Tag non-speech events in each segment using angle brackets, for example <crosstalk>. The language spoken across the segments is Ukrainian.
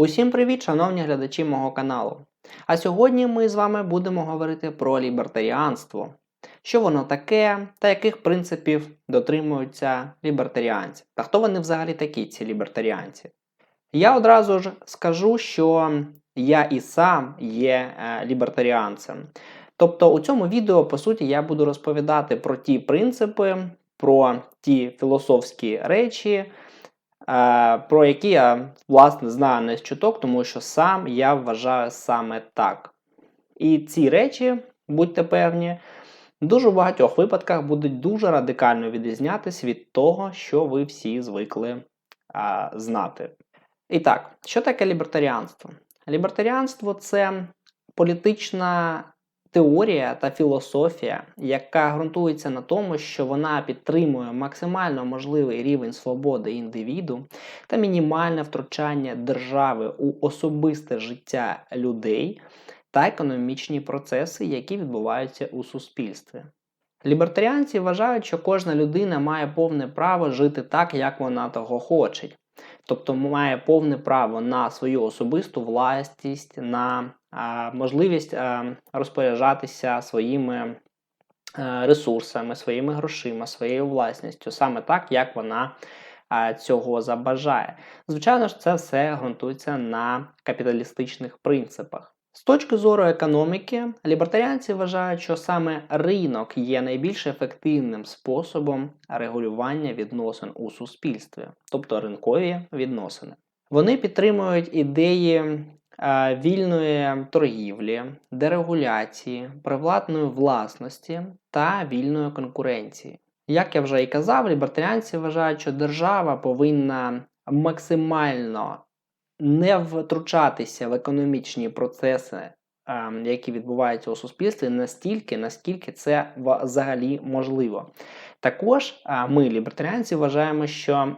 Усім привіт, шановні глядачі мого каналу. А сьогодні ми з вами будемо говорити про лібертаріанство, що воно таке та яких принципів дотримуються лібертаріанці, та хто вони взагалі такі, ці лібертаріанці. Я одразу ж скажу, що я і сам є е, лібертаріанцем. Тобто у цьому відео, по суті, я буду розповідати про ті принципи, про ті філософські речі, про які я власне знаю не з чуток, тому що сам я вважаю саме так. І ці речі, будьте певні, в дуже багатьох випадках будуть дуже радикально відрізнятися від того, що ви всі звикли а, знати. І так, що таке лібертаріанство? Лібертаріанство це політична теорія та філософія, яка ґрунтується на тому, що вона підтримує максимально можливий рівень свободи індивіду та мінімальне втручання держави у особисте життя людей та економічні процеси, які відбуваються у суспільстві. Лібертаріанці вважають, що кожна людина має повне право жити так, як вона того хоче. Тобто має повне право на свою особисту власність, на можливість розпоряджатися своїми ресурсами, своїми грошима, своєю власністю, саме так, як вона цього забажає. Звичайно ж, це все ґрунтується на капіталістичних принципах. З точки зору економіки, лібертаріанці вважають, що саме ринок є найбільш ефективним способом регулювання відносин у суспільстві, тобто ринкові відносини. Вони підтримують ідеї е, вільної торгівлі, дерегуляції, приватної власності та вільної конкуренції. Як я вже і казав, лібертаріанці вважають, що держава повинна максимально не втручатися в економічні процеси, ем, які відбуваються у суспільстві, настільки, наскільки це взагалі можливо. Також е, ми, лібертаріанці, вважаємо, що е,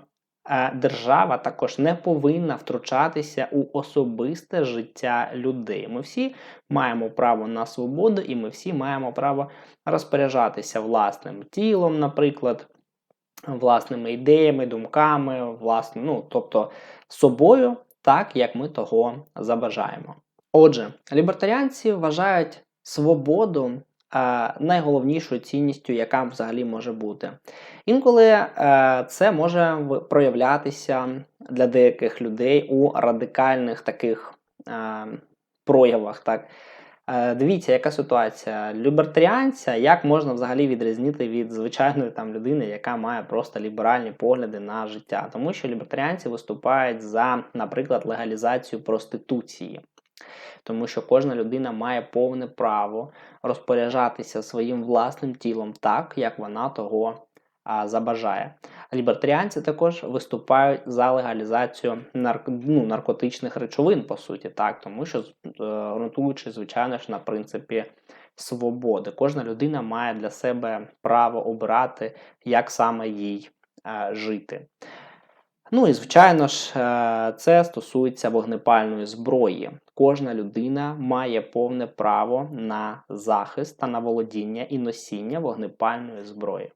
держава також не повинна втручатися у особисте життя людей. Ми всі маємо право на свободу, і ми всі маємо право розпоряджатися власним тілом, наприклад. Власними ідеями, думками, власним, ну, тобто собою, так, як ми того забажаємо. Отже, лібертаріанці вважають свободу найголовнішою цінністю, яка взагалі може бути. Інколи е, це може проявлятися для деяких людей у радикальних таких е, проявах. Так. Е, Дивіться, яка ситуація. Лібертаріанця, як можна взагалі відрізнити від звичайної там людини, яка має просто ліберальні погляди на життя. Тому що лібертаріанці виступають за, наприклад, легалізацію проституції. Тому що кожна людина має повне право розпоряджатися своїм власним тілом так, як вона того а, забажає. Лібертаріанці також виступають за легалізацію нарк... ну, наркотичних речовин, по суті, так, тому що ґрунтуючи, звичайно ж, на принципі свободи. Кожна людина має для себе право обирати, як саме їй а, жити. Ну і звичайно ж, це стосується вогнепальної зброї. Кожна людина має повне право на захист та на володіння і носіння вогнепальної зброї.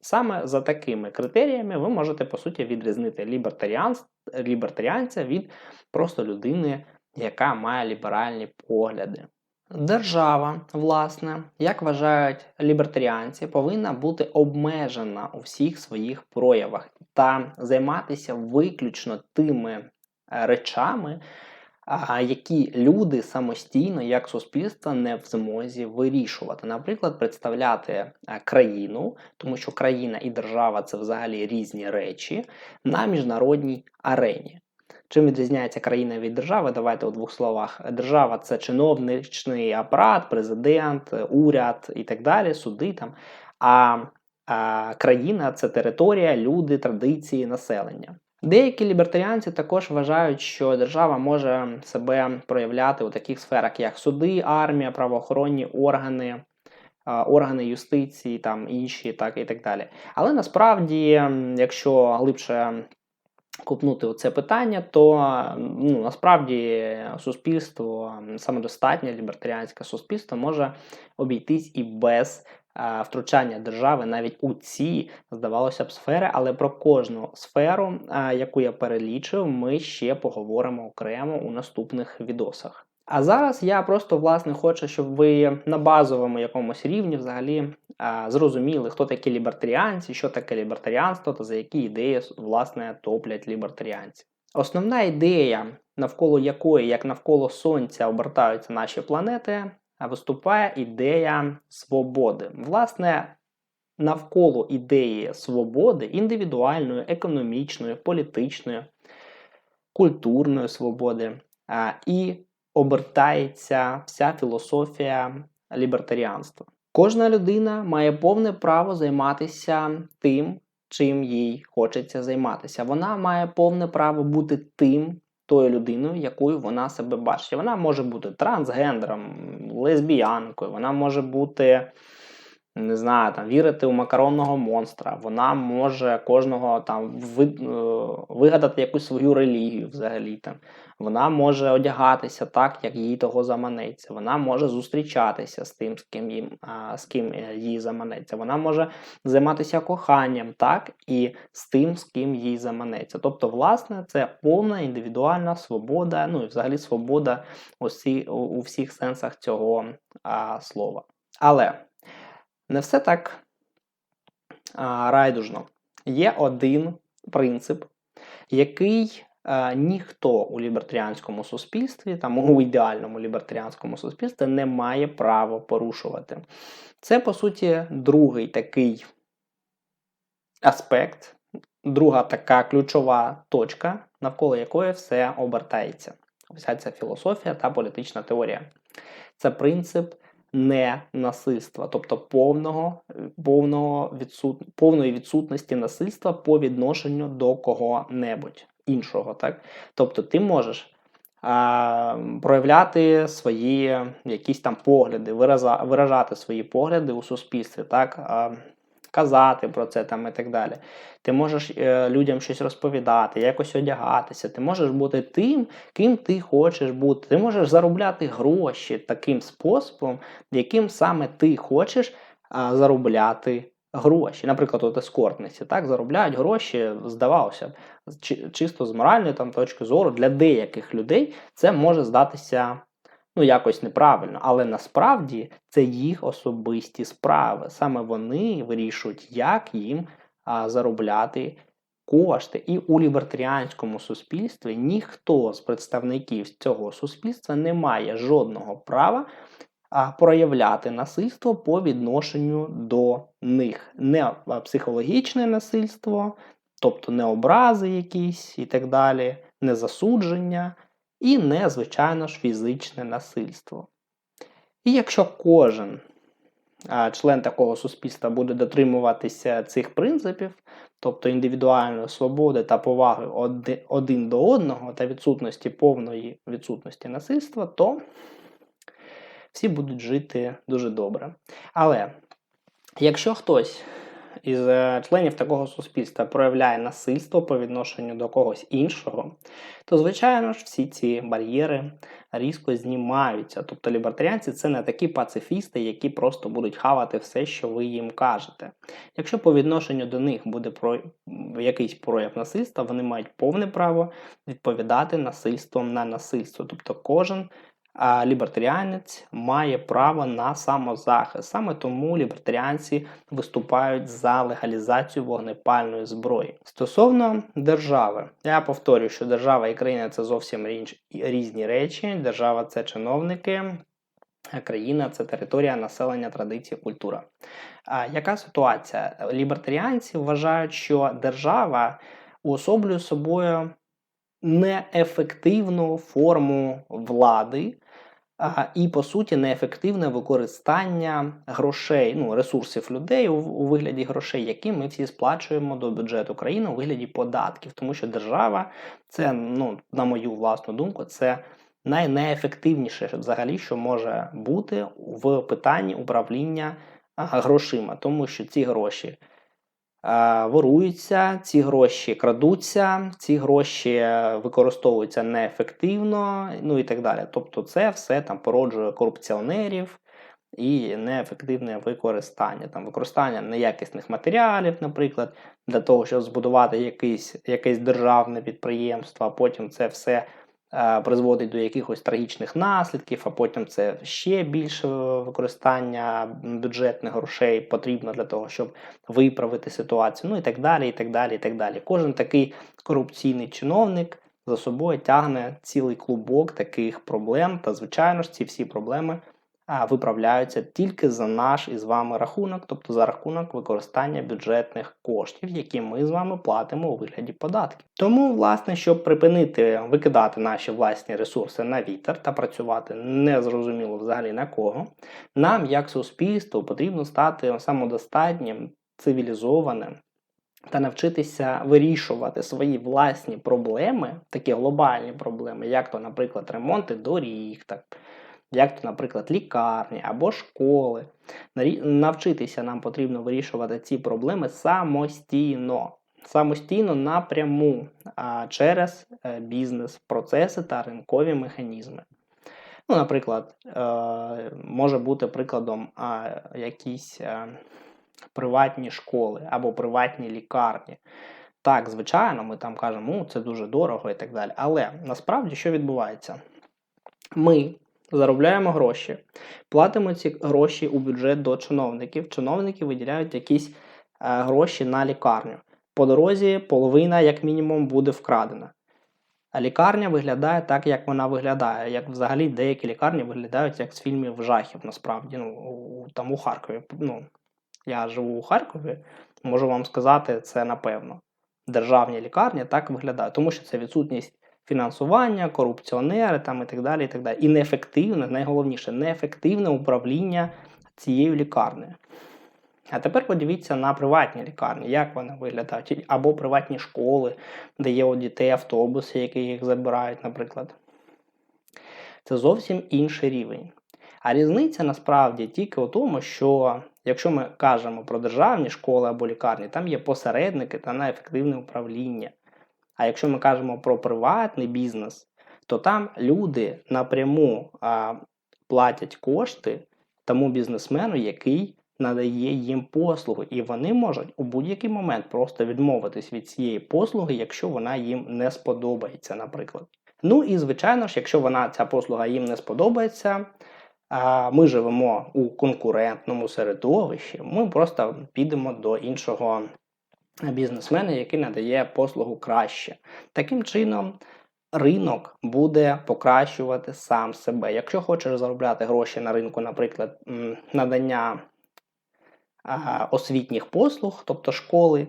Саме за такими критеріями ви можете, по суті, відрізнити лібертаріанця від просто людини, яка має ліберальні погляди. Держава, власне, як вважають лібертаріанці, повинна бути обмежена у всіх своїх проявах та займатися виключно тими речами, які люди самостійно, як суспільство, не в змозі вирішувати. Наприклад, представляти країну, тому що країна і держава це взагалі різні речі на міжнародній арені. Чим відрізняється країна від держави? Давайте у двох словах. Держава це чиновничний апарат, президент, уряд і так далі, суди там. А, а країна це територія, люди, традиції, населення. Деякі лібертаріанці також вважають, що держава може себе проявляти у таких сферах, як суди, армія, правоохоронні органи, органи юстиції, там інші, так і так далі. Але насправді, якщо глибше купнути у це питання, то ну, насправді суспільство, самодостатнє лібертаріанське суспільство може обійтись і без втручання держави навіть у ці, здавалося б, сфери, але про кожну сферу, яку я перелічив, ми ще поговоримо окремо у наступних відосах. А зараз я просто власне хочу, щоб ви на базовому якомусь рівні взагалі зрозуміли, хто такі лібертаріанці, що таке лібертаріанство та за які ідеї власне топлять лібертаріанці. Основна ідея, навколо якої, як навколо сонця, обертаються наші планети, виступає ідея свободи. Власне, навколо ідеї свободи, індивідуальної, економічної, політичної, культурної свободи і обертається вся філософія лібертаріанства. Кожна людина має повне право займатися тим, чим їй хочеться займатися. Вона має повне право бути тим, тою людиною, якою вона себе бачить. Вона може бути трансгендером, лесбіянкою, вона може бути. Не знаю, там вірити у макаронного монстра, вона може кожного там е, вигадати якусь свою релігію взагалі. там. Вона може одягатися так, як їй того заманеться. Вона може зустрічатися з тим, з ким їм, з ким е, їй заманеться. Вона може займатися коханням, так, і з тим, з ким їй заманеться. Тобто, власне, це повна індивідуальна свобода, ну і взагалі свобода усі, у всіх сенсах цього а, слова. Але не все так а, райдужно. Є один принцип, який а, ніхто у лібертаріанському суспільстві, там у ідеальному лібертаріанському суспільстві, не має права порушувати. Це, по суті, другий такий аспект, друга така ключова точка, навколо якої все обертається. Вся ця філософія та політична теорія. Це принцип ненасильства, тобто повного, повного відсут, повної відсутності насильства по відношенню до кого-небудь іншого. Так? Тобто ти можеш а, проявляти свої якісь там погляди, вираза, виражати свої погляди у суспільстві, так? А, казати про це там і так далі. Ти можеш е, людям щось розповідати, якось одягатися. Ти можеш бути тим, ким ти хочеш бути. Ти можеш заробляти гроші таким способом, яким саме ти хочеш а, заробляти гроші. Наприклад, от ескортниці так заробляють гроші, здавалося б, чи, чисто з моральної там точки зору для деяких людей це може здатися ну, якось неправильно, але насправді це їх особисті справи. Саме вони вирішують, як їм а, заробляти кошти. І у лібертаріанському суспільстві ніхто з представників цього суспільства не має жодного права а, проявляти насильство по відношенню до них. Не психологічне насильство, тобто не образи якісь і так далі, не засудження і не, звичайно ж, фізичне насильство. І якщо кожен член такого суспільства буде дотримуватися цих принципів, тобто індивідуальної свободи та поваги один до одного та відсутності повної відсутності насильства, то всі будуть жити дуже добре. Але якщо хтось із е, членів такого суспільства проявляє насильство по відношенню до когось іншого, то, звичайно ж, всі ці бар'єри різко знімаються. Тобто лібертаріанці це не такі пацифісти, які просто будуть хавати все, що ви їм кажете. Якщо по відношенню до них буде про якийсь прояв насильства, вони мають повне право відповідати насильством на насильство. Тобто кожен лібертаріанець має право на самозахист. Саме тому лібертаріанці виступають за легалізацію вогнепальної зброї. Стосовно держави, я повторюю, що держава і країна це зовсім різні речі. Держава це чиновники. Країна це територія населення, традиції, культура. А яка ситуація? Лібертаріанці вважають, що держава уособлює собою неефективну форму влади, і, по суті, неефективне використання грошей, ну, ресурсів людей у, у вигляді грошей, які ми всі сплачуємо до бюджету країни у вигляді податків, тому що держава, це, ну, на мою власну думку, це найнеефективніше взагалі, що може бути в питанні управління грошима, тому що ці гроші воруються, ці гроші крадуться, ці гроші використовуються неефективно, ну і так далі. Тобто, це все там породжує корупціонерів і неефективне використання. Там використання неякісних матеріалів, наприклад, для того, щоб збудувати якийсь, якесь державне підприємство, а потім це все е, призводить до якихось трагічних наслідків, а потім це ще більше використання бюджетних грошей потрібно для того, щоб виправити ситуацію, ну і так далі. і так далі, і так далі. Кожен такий корупційний чиновник за собою тягне цілий клубок таких проблем, та, звичайно ж, ці всі проблеми виправляються тільки за наш із вами рахунок, тобто за рахунок використання бюджетних коштів, які ми з вами платимо у вигляді податків. Тому, власне, щоб припинити викидати наші власні ресурси на вітер та працювати незрозуміло взагалі на кого, нам, як суспільство, потрібно стати самодостатнім, цивілізованим. Та навчитися вирішувати свої власні проблеми, такі глобальні проблеми, як то, наприклад, ремонти доріг, так, як то, наприклад, лікарні або школи. Навчитися нам потрібно вирішувати ці проблеми самостійно, самостійно напряму через е, бізнес-процеси та ринкові механізми. Ну, Наприклад, е, може бути прикладом якісь. Е, приватні школи або приватні лікарні. Так, звичайно, ми там кажемо, це дуже дорого і так далі. Але насправді що відбувається? Ми заробляємо гроші, платимо ці гроші у бюджет до чиновників. Чиновники виділяють якісь е, гроші на лікарню. По дорозі половина, як мінімум, буде вкрадена. А лікарня виглядає так, як вона виглядає. Як взагалі деякі лікарні виглядають як з фільмів жахів, насправді. Ну, у, Там у Харкові. Ну, я живу у Харкові, можу вам сказати це напевно. Державні лікарні так виглядають, тому що це відсутність фінансування, корупціонери там і так далі. І так далі. І неефективне, найголовніше, неефективне управління цією лікарнею. А тепер подивіться на приватні лікарні, як вони виглядають, або приватні школи, де є у дітей автобуси, які їх забирають, наприклад. Це зовсім інший рівень. А різниця насправді тільки у тому, що якщо ми кажемо про державні школи або лікарні, там є посередники та на ефективне управління. А якщо ми кажемо про приватний бізнес, то там люди напряму а, платять кошти тому бізнесмену, який надає їм послугу, і вони можуть у будь-який момент просто відмовитись від цієї послуги, якщо вона їм не сподобається, наприклад. Ну і звичайно ж, якщо вона ця послуга їм не сподобається, ми живемо у конкурентному середовищі, ми просто підемо до іншого бізнесмена, який надає послугу краще. Таким чином, ринок буде покращувати сам себе. Якщо хочеш заробляти гроші на ринку, наприклад, надання освітніх послуг, тобто школи,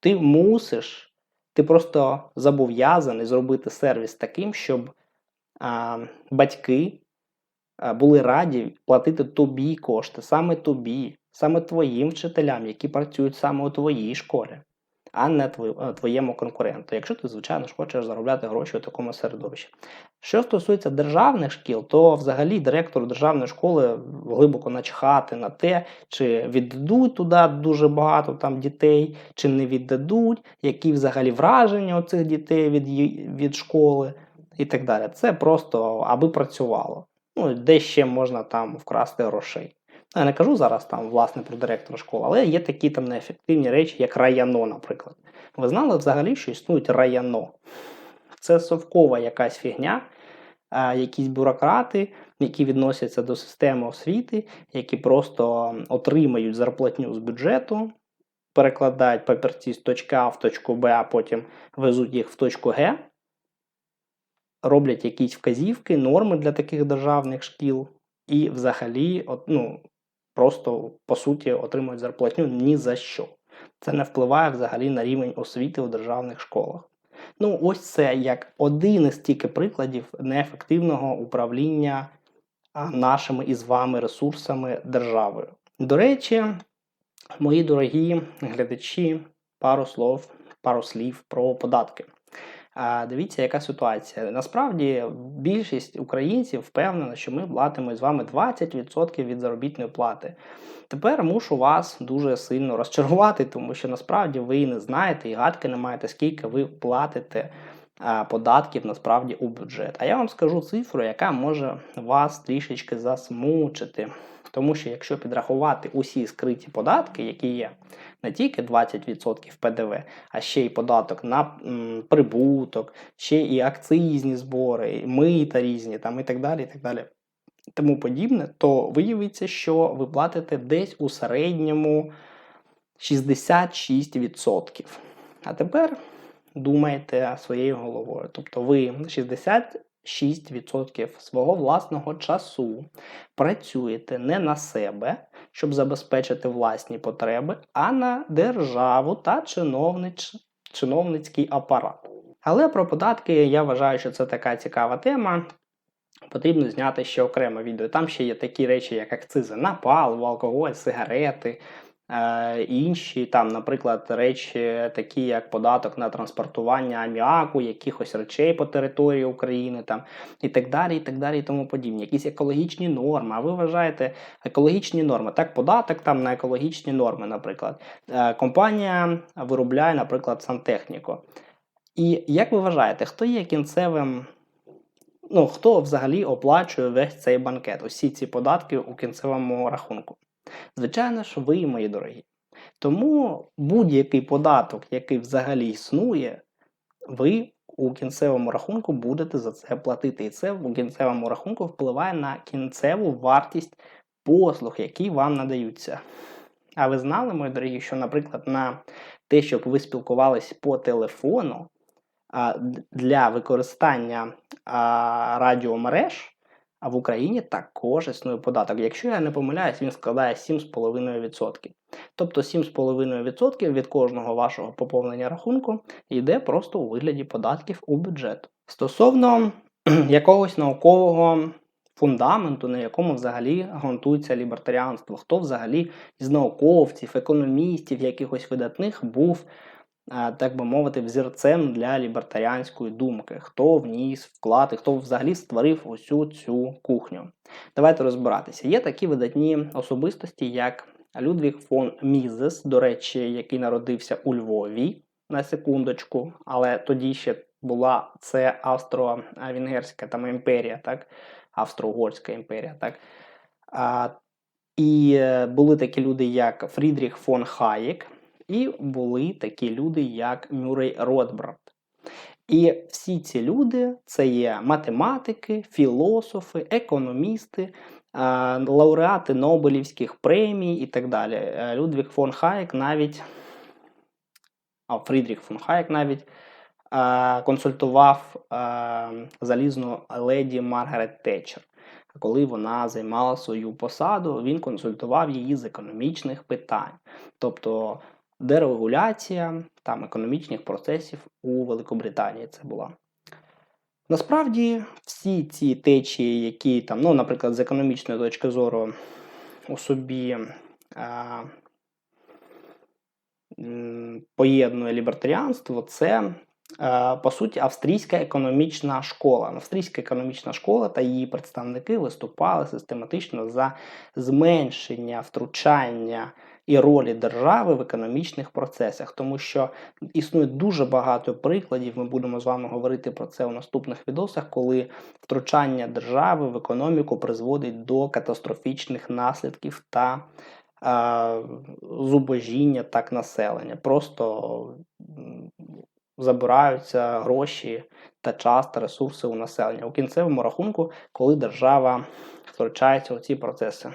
ти мусиш, ти просто зобов'язаний зробити сервіс таким, щоб батьки були раді платити тобі кошти, саме тобі, саме твоїм вчителям, які працюють саме у твоїй школі, а не е, твоєму конкуренту, якщо ти, звичайно ж, хочеш заробляти гроші у такому середовищі. Що стосується державних шкіл, то взагалі директору державної школи глибоко начхати на те, чи віддадуть туди дуже багато там дітей, чи не віддадуть, які взагалі враження у цих дітей від, від школи і так далі. Це просто аби працювало ну, де ще можна там вкрасти грошей. Я не кажу зараз там, власне, про директора школи, але є такі там неефективні речі, як раяно, наприклад. Ви знали взагалі, що існують раяно? Це совкова якась фігня, якісь бюрократи, які відносяться до системи освіти, які просто отримають зарплатню з бюджету, перекладають папірці з точки А в точку Б, а потім везуть їх в точку Г роблять якісь вказівки, норми для таких державних шкіл, і взагалі, от, ну, просто по суті отримують зарплатню ні за що. Це не впливає взагалі на рівень освіти у державних школах. Ну, ось це як один із тільки прикладів неефективного управління нашими із вами ресурсами державою. До речі, мої дорогі глядачі, пару слов, пару слів про податки. А дивіться, яка ситуація. Насправді більшість українців впевнена, що ми платимо з вами 20% від заробітної плати. Тепер мушу вас дуже сильно розчарувати, тому що насправді ви не знаєте і гадки не маєте, скільки ви платите податків насправді у бюджет. А я вам скажу цифру, яка може вас трішечки засмучити. Тому що якщо підрахувати усі скриті податки, які є, не тільки 20% ПДВ, а ще й податок на м, прибуток, ще і акцизні збори, і мита різні там і так далі. і так далі. Тому подібне, то виявиться, що ви платите десь у середньому 66%. А тепер думайте своєю головою. Тобто ви 66% свого власного часу працюєте не на себе, щоб забезпечити власні потреби, а на державу та чиновнич... чиновницький апарат. Але про податки я вважаю, що це така цікава тема. Потрібно зняти ще окреме відео. Там ще є такі речі, як акцизи на паливо, алкоголь, сигарети, інші там, наприклад, речі, такі як податок на транспортування аміаку, якихось речей по території України, там і так далі, і так далі, і тому подібні. Якісь екологічні норми. А ви вважаєте екологічні норми? Так, податок там на екологічні норми, наприклад. Е, компанія виробляє, наприклад, сантехніку. І як ви вважаєте, хто є кінцевим? Ну, хто взагалі оплачує весь цей банкет, усі ці податки у кінцевому рахунку? Звичайно ж, ви, мої дорогі. Тому будь-який податок, який взагалі існує, ви у кінцевому рахунку будете за це платити. І це у кінцевому рахунку впливає на кінцеву вартість послуг, які вам надаються. А ви знали, мої дорогі, що, наприклад, на те, щоб ви спілкувались по телефону, для використання радіомереж а в Україні також існує податок. Якщо я не помиляюсь, він складає 7,5%. Тобто 7,5% від кожного вашого поповнення рахунку йде просто у вигляді податків у бюджет. Стосовно <clears throat> якогось наукового фундаменту, на якому взагалі ґрунтується лібертаріанство, хто взагалі з науковців, економістів, якихось видатних був так би мовити, взірцем для лібертаріанської думки, хто вніс вклад і хто взагалі створив усю цю кухню. Давайте розбиратися. Є такі видатні особистості, як Людвіг фон Мізес, до речі, який народився у Львові на секундочку, але тоді ще була це Австро-Венгерська там імперія, так? Австро-Угорська імперія, так? А, і е, були такі люди, як Фрідріх фон Хаєк, і були такі люди, як Мюррей Ротбранд. І всі ці люди це є математики, філософи, економісти, лауреати Нобелівських премій і так далі. Е, Людвіг фон Хаєк навіть, а Фрідріх фон Хаєк навіть консультував залізну леді Маргарет Тетчер. Коли вона займала свою посаду, він консультував її з економічних питань. Тобто дерегуляція там економічних процесів у Великобританії це була. Насправді, всі ці течії, які там, ну, наприклад, з економічної точки зору у собі м, поєднує лібертаріанство, це е, по суті австрійська економічна школа. Австрійська економічна школа та її представники виступали систематично за зменшення втручання і ролі держави в економічних процесах, тому що існує дуже багато прикладів. Ми будемо з вами говорити про це у наступних відосах, коли втручання держави в економіку призводить до катастрофічних наслідків та е, зубожіння так населення. Просто забираються гроші та час та ресурси у населення у кінцевому рахунку, коли держава втручається у ці процеси.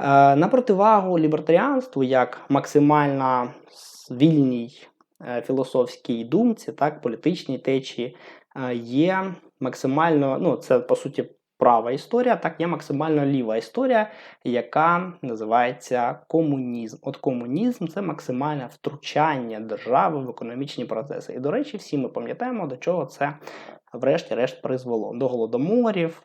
Е, На противагу лібертаріанству, як максимально вільній е, філософській думці, так, політичній течії, е, є максимально, ну, це по суті права історія, так є максимально ліва історія, яка називається комунізм. От комунізм це максимальне втручання держави в економічні процеси. І, до речі, всі ми пам'ятаємо, до чого це врешті-решт призвело. До голодоморів,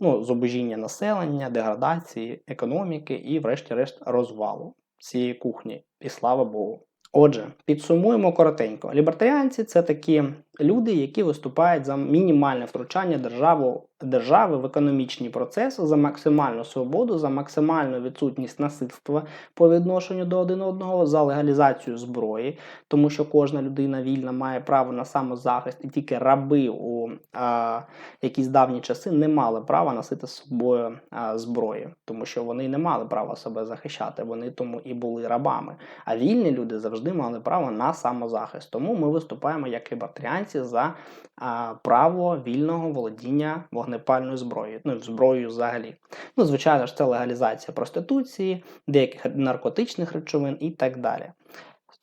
ну, зубожіння населення, деградації економіки і, врешті-решт, розвалу цієї кухні. І слава Богу. Отже, підсумуємо коротенько. Лібертаріанці це такі люди, які виступають за мінімальне втручання державу, держави в економічні процеси, за максимальну свободу, за максимальну відсутність насильства по відношенню до один одного, за легалізацію зброї, тому що кожна людина вільна має право на самозахист, і тільки раби у а, якісь давні часи не мали права носити з собою а, зброї, тому що вони не мали права себе захищати, вони тому і були рабами. А вільні люди завжди мали право на самозахист. Тому ми виступаємо як лібертаріанці за а, право вільного володіння вогнепальною зброєю, ну зброєю взагалі. Ну, звичайно ж, це легалізація проституції, деяких наркотичних речовин і так далі.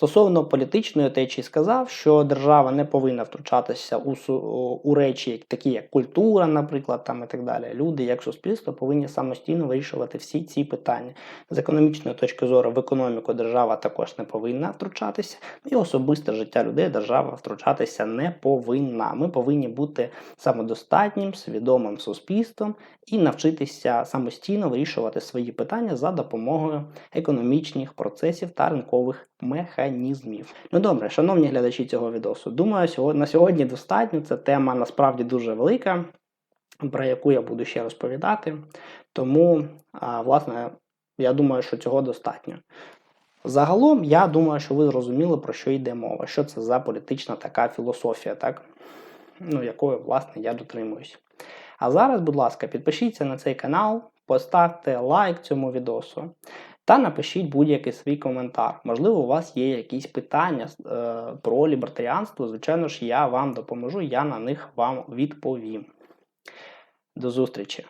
Стосовно політичної течії сказав, що держава не повинна втручатися у, у речі, такі як культура, наприклад, там і так далі. Люди, як суспільство, повинні самостійно вирішувати всі ці питання. З економічної точки зору в економіку держава також не повинна втручатися, і особисте життя людей держава втручатися не повинна. Ми повинні бути самодостатнім, свідомим суспільством і навчитися самостійно вирішувати свої питання за допомогою економічних процесів та ринкових механізмів. Ну добре, шановні глядачі цього відосу, думаю, на сьогодні достатньо. Це тема насправді дуже велика, про яку я буду ще розповідати. Тому, власне, я думаю, що цього достатньо. Загалом, я думаю, що ви зрозуміли, про що йде мова, що це за політична така філософія, так? Ну, якою, власне, я дотримуюсь. А зараз, будь ласка, підпишіться на цей канал, поставте лайк цьому відосу та напишіть будь-який свій коментар. Можливо, у вас є якісь питання е, про лібертаріанство. Звичайно ж, я вам допоможу, я на них вам відповім. До зустрічі!